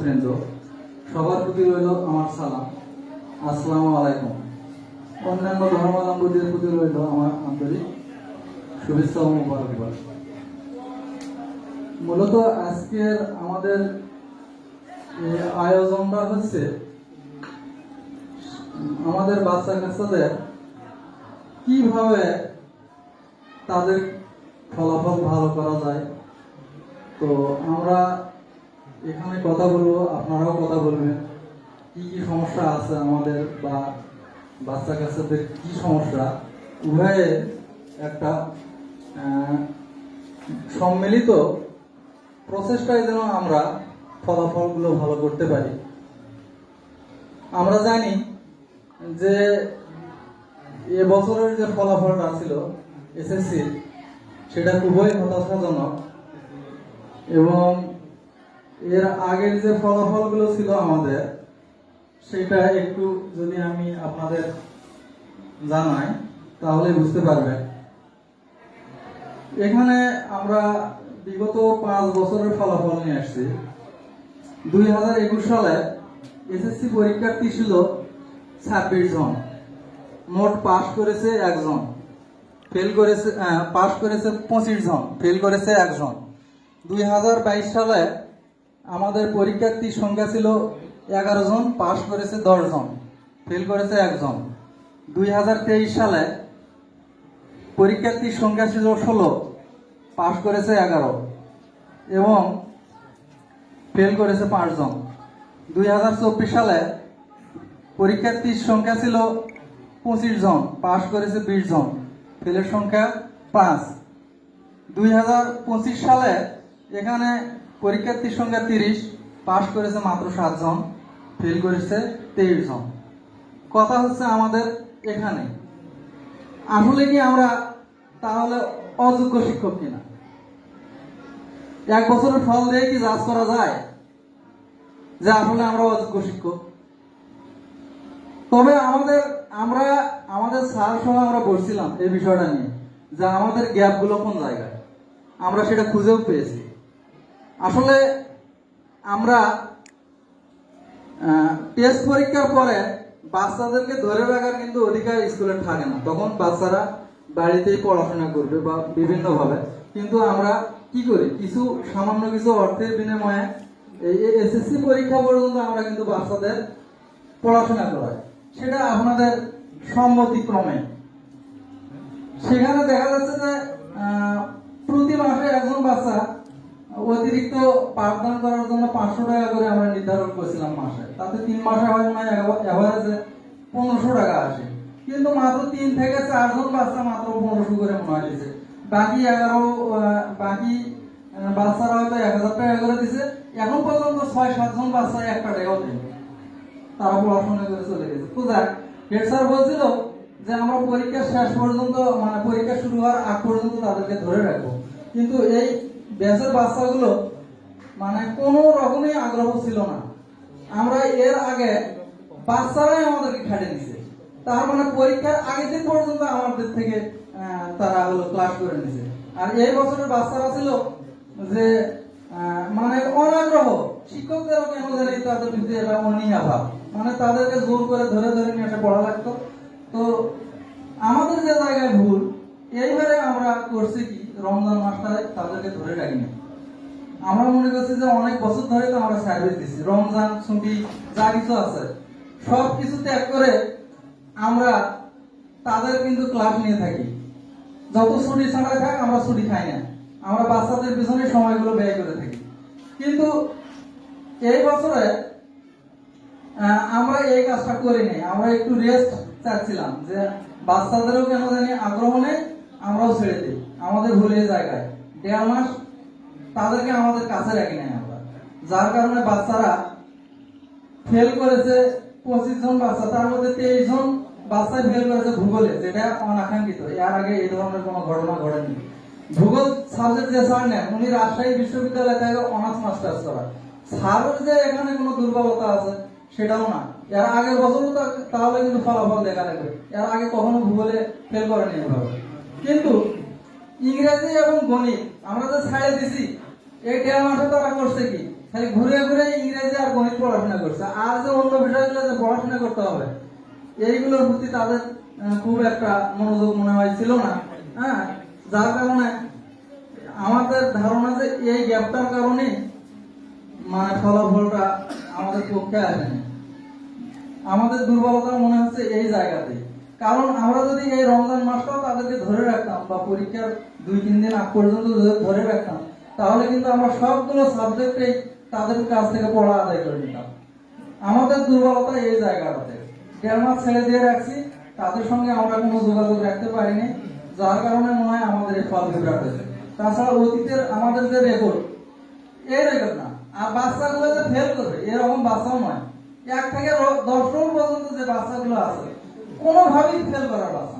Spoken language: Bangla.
বৃন্দ সবার প্রতি রইল আমার সালাম। আসসালামু আলাইকুম। অন্যান্য ধর্মাবলম্বীদের প্রতি রইল আমার আন্তরিক শুভেচ্ছা ও মুবারকবাদ। মূলত আজকের আমাদের আয়োজনটা হচ্ছে আমাদের বাচ্চা কাচ্চাদের কীভাবে তাদের ফলাফল ভালো করা যায়। তো আমরা এখানে কথা বলব, আপনারাও কথা বলবেন। কি কি সমস্যা আছে আমাদের বা বাচ্চা কাচ্চাদের কি সমস্যা? উভয়ে একটা সম্মিলিত প্রচেষ্টায় যেন আমরা ফলাফলগুলো ভালো করতে পারি। আমরা জানি যে এবছরের যে ফলাফলটা ছিল এসএসসি সেটা খুবই হতাশাজনক এবং এর আগের যে ফলাফলগুলো ছিল আমাদের, সেটা একটু যদি আমি আপনাদের জানাই, তাহলে বুঝতে পারবেন। এখানে আমরা বিগত পাঁচ বছরের ফলাফল নিয়ে আসছি। দুই হাজার একুশ সালে এসএসসি পরীক্ষার্থী ছিল ছাব্বিশ জন। মোট পাস করেছে একজন। ফেল করেছে পাস করেছে পঁচিশ জন। ফেল করেছে একজন। দুই হাজার বাইশ সালে আমাদের পরীক্ষার্থীর সংখ্যা ছিল এগারো জন, পাশ করেছে জন ফেল করেছে একজন দুই হাজার তেইশ সালে পরীক্ষার্থীর সংখ্যা ছিল ষোলো, পাশ করেছে এগারো এবং ফেল করেছে পাঁচজন দুই হাজার চব্বিশ সালে পরীক্ষার্থীর সংখ্যা ছিল পঁচিশ জন, পাশ করেছে বিশ জন ফেলের সংখ্যা পাঁচ। দুই সালে এখানে পরীক্ষার্থীর সংখ্যা তিরিশ পাস করেছে মাত্র সাতজন ফেল করেছে তেইশ জন। কথা হচ্ছে আমাদের এখানে, আসলে কি আমরা তাহলে অযোগ্য শিক্ষক কিনা? এক বছরের ফল দিয়ে কি জাজ করা যায় যে আসলে আমরা অযোগ্য শিক্ষক? তবে আমাদের, আমরা, আমাদের স্যার সহ আমরা বলছিলাম এই বিষয়টা নিয়ে যে আমাদের গ্যাপগুলো কোন জায়গায়? আমরা সেটা খুঁজেও পেয়েছি। আসলে আমরা টেস্ট পরীক্ষার পরে বাচ্চাদেরকে ধরে রাখার কিন্তু অধিকার স্কুলে থাকে না। তখন বাচ্চারা বাড়িতেই পড়াশোনা করবে বা বিভিন্নভাবে। কিন্তু আমরা কি করি? কিছু সামান্য কিছু অর্থের বিনিময়ে এই এসএসসি পরীক্ষা পর্যন্ত আমরা কিন্তু বাচ্চাদের পড়াশোনা করাই। সেটা আপনাদের সম্মতিক্রমে সেখানে দেখা যাচ্ছে যে প্রতি মাসে একজন বাচ্চা অতিরিক্ত পাঠদান করার জন্য পাঁচশো টাকা করে আমরা নির্ধারণ করেছিলাম মাসে। তাতে তিন মাসে হয় মনে হয় অ্যাভারেজে পনেরোশো টাকা আসে। কিন্তু মাত্র তিন থেকে চারজন বাচ্চা মাত্র পনেরোশো করে মনে হয় দিছে বাকি এগারো বাকি বাচ্চারা হয়তো এক হাজার টাকা করে দিছে। এখন পর্যন্ত ছয়, সাতজন বাচ্চা একটা টাকাও দেয়নি। তারা পড়াশোনা করে চলে গেছে। তো যাক, হেড স্যার বলছিল যে আমরা পরীক্ষা শেষ পর্যন্ত মানে পরীক্ষা শুরু হওয়ার আগ পর্যন্ত তাদেরকে ধরে রাখব। কিন্তু এই ব্যাচের বাচ্চাগুলো মানে কোনো রকমই আগ্রহ ছিল না। আমরা এর আগে বাচ্চারাই আমাদেরকে খাটে নিছে। তার মানে পরীক্ষার আগের দিন পর্যন্ত আমাদের থেকে তারা হলো ক্লাস করে নিছে। আর এই বছরের বাচ্চারা ছিল যে মানে অনাগ্রহ। শিক্ষকদেরও কেন তাদের ভিতরে একটা অনীহা ভাব। মানে তাদেরকে জোর করে ধরে ধরে নিয়ে এসে পড়া লাগতো। তো আমাদের যে জায়গায় ভুল, এইবারে আমরা করছি কি? রমজান মাসটায় তাদেরকে ধরে রাখি না আমরা মনে করছি যে অনেক বছর ধরে তো আমরা সার্ভিস দিচ্ছি রমজান, ছুটি, যা কিছু আছে, সব কিছু ত্যাগ করে আমরা তাদের কিন্তু ক্লাস নিয়ে থাকি। যত ছুটি ছাড়াই থাক, আমরা ছুটি খাই না। আমরা বাচ্চাদের পিছনে সময়গুলো ব্যয় করে থাকি। কিন্তু এই বছরে আমরা এই কাজটা করিনি আমরা একটু রেস্ট চাচ্ছিলাম যে বাচ্চাদেরও কেন জানি আগ্রহ নেই আমরাও ছেড়ে দিই। আমাদের ভুলে জায়গায়। দেড় মাস তাদেরকে আমাদের কাছে রাখি নাই আমরা। যার কারণে বাচ্চারা ফেল করেছে পঁচিশ জন বাচ্চা, তার মধ্যে তেইশ জন বাচ্চাই ফেল করেছে ভূগোলে, যেটা অনাকাঙ্ক্ষিত। এর আগে এই ধরনের কোনো ঘটনা ঘটেনি। ভূগোল সাবজেক্ট যে স্যার নেন, উনি রাজশাহী বিশ্ববিদ্যালয় থেকে অনার্স মাস্টার্স করা স্যারের যে এখানে কোনো দুর্বলতা আছে, সেটাও না। এর আগের বছরও তা- তাহলে কিন্তু ফলাফল দেখা লাগবে। এর আগে কখনো ভূগোলে ফেল করেনি এভাবে। কিন্তু ইংরেজি এবং গণিত, আমরা যে ছাড়ে দিছি। এই দেড় মাসে তারা করছে কি? খালি ঘুরে ঘুরে ইংরেজি আর গণিত পড়াশোনা করছে। আর যে অন্য বিষয়গুলো যে পড়াশোনা করতে হবে, এইগুলোর প্রতি তাদের খুব একটা মনোযোগ মনে হয় ছিল না। হ্যাঁ যার কারণে আমাদের ধারণা যে এই গ্যাপটার কারণে মানে ফলাফলটা আমাদের পক্ষে আসেনি। আমাদের দুর্বলতা মনে হচ্ছে এই কারণ আমরা যদি এই রমজান মাসটাও তাদেরকে ধরে রাখতাম বা পরীক্ষার দুই, তিন দিন আগ পর্যন্ত ধরে রাখতাম, তাহলে কিন্তু আমরা সবগুলো সাবজেক্টেই তাদের কাছ থেকে পড়া আদায় করে নিতাম। আমাদের দুর্বলতা এই জায়গাটাতে। দেড় ছেড়ে দিয়ে রাখছি, তাদের সঙ্গে আমরা কোনো যোগাযোগ রাখতে পারিনি, যার কারণে মনে হয় আমাদের এই ফল বিভ্রাট হয়েছে। তাছাড়া অতীতের আমাদের যে রেকর্ড এই রেকর্ড না, আর বাচ্চাগুলো যে ফেল করবে, এরকম বাচ্চাও নয়। এক থেকে দশ পর্যন্ত যে বাচ্চাগুলো আছে কোনোভাবেই ফেল করার বাচ্চা না।